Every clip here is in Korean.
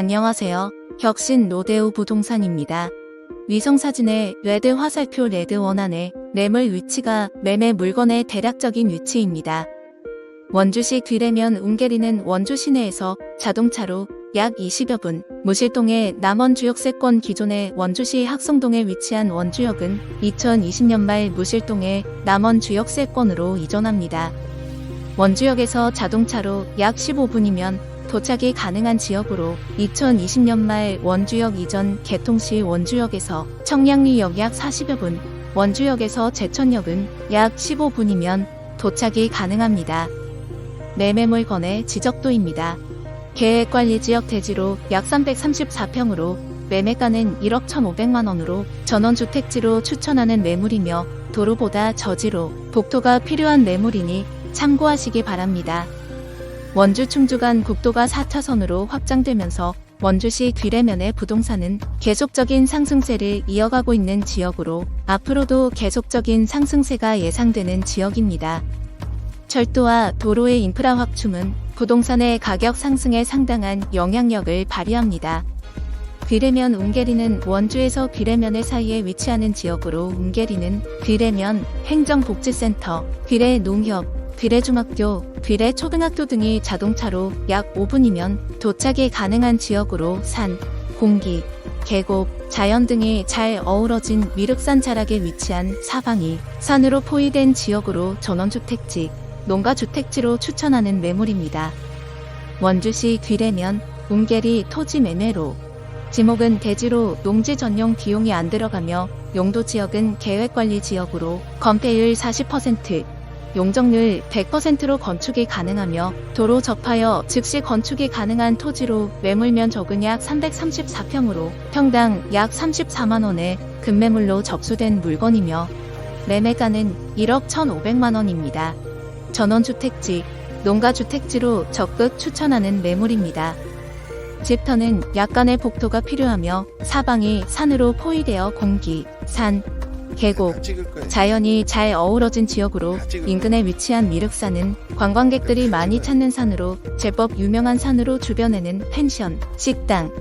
안녕하세요. 혁신 로데오 부동산입니다. 위성사진의 레드 화살표 레드 원안의 매물 위치가 매매 물건의 대략적인 위치입니다. 원주시 귀래면 웅계리는 원주 시내에서 자동차로 약 20여 분, 무실동의 남원주역세권 기존의 원주시 학성동에 위치한 원주역은 2020년 말 무실동의 남원주역세권으로 이전합니다. 원주역에서 자동차로 약 15분이면 도착이 가능한 지역으로 2020년 말 원주역 이전 개통 시 원주역에서 청량리역 약 40여 분, 원주역에서 제천역은 약 15분이면 도착이 가능합니다. 매매물 건의 지적도입니다. 계획관리지역 대지로 약 334평으로 매매가는 1억 1,500만 원으로 전원주택지로 추천하는 매물이며 도로보다 저지로 복도가 필요한 매물이니 참고하시기 바랍니다. 원주 충주 간 국도가 4차선으로 확장되면서 원주시 귀래면의 부동산은 계속적인 상승세를 이어가고 있는 지역으로 앞으로도 계속적인 상승세가 예상되는 지역입니다. 철도와 도로의 인프라 확충은 부동산의 가격 상승에 상당한 영향력을 발휘합니다. 귀래면 웅계리는 원주에서 귀래면의 사이에 위치하는 지역으로 웅계리는 귀래면 행정복지센터, 귀래 농협, 귀래중학교, 귀래 초등학교 등이 자동차로 약 5분이면 도착이 가능한 지역으로 산, 공기, 계곡, 자연 등이 잘 어우러진 미륵산 자락에 위치한 사방이 산으로 포위된 지역으로 전원주택지, 농가주택지로 추천하는 매물입니다. 원주시 귀래면 웅계리 토지 매매로 지목은 대지로 농지 전용 비용이 안 들어가며 용도 지역은 계획관리 지역으로 건폐율 40%, 용적률 100%로 건축이 가능하며 도로 접하여 즉시 건축이 가능한 토지로 매물면 적은 약 334평으로 평당 약 34만 원의 급매물로 접수된 물건이며 매매가는 1억 1,500만 원입니다. 전원주택지, 농가주택지로 적극 추천하는 매물입니다. 집터는 약간의 복도가 필요하며 사방이 산으로 포위되어 공기, 산, 계곡. 자연이 잘 어우러진 지역으로 인근에 위치한 미륵산은 관광객들이 많이 찾는 산으로 제법 유명한 산으로 주변에는 펜션, 식당,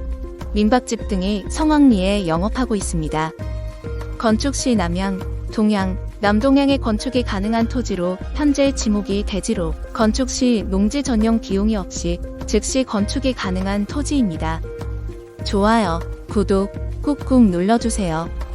민박집 등이 성황리에 영업하고 있습니다. 건축 시 남양, 동양, 남동양의 건축이 가능한 토지로 현재 지목이 대지로 건축 시 농지 전용 비용이 없이 즉시 건축이 가능한 토지입니다. 좋아요, 구독 꾹꾹 눌러주세요.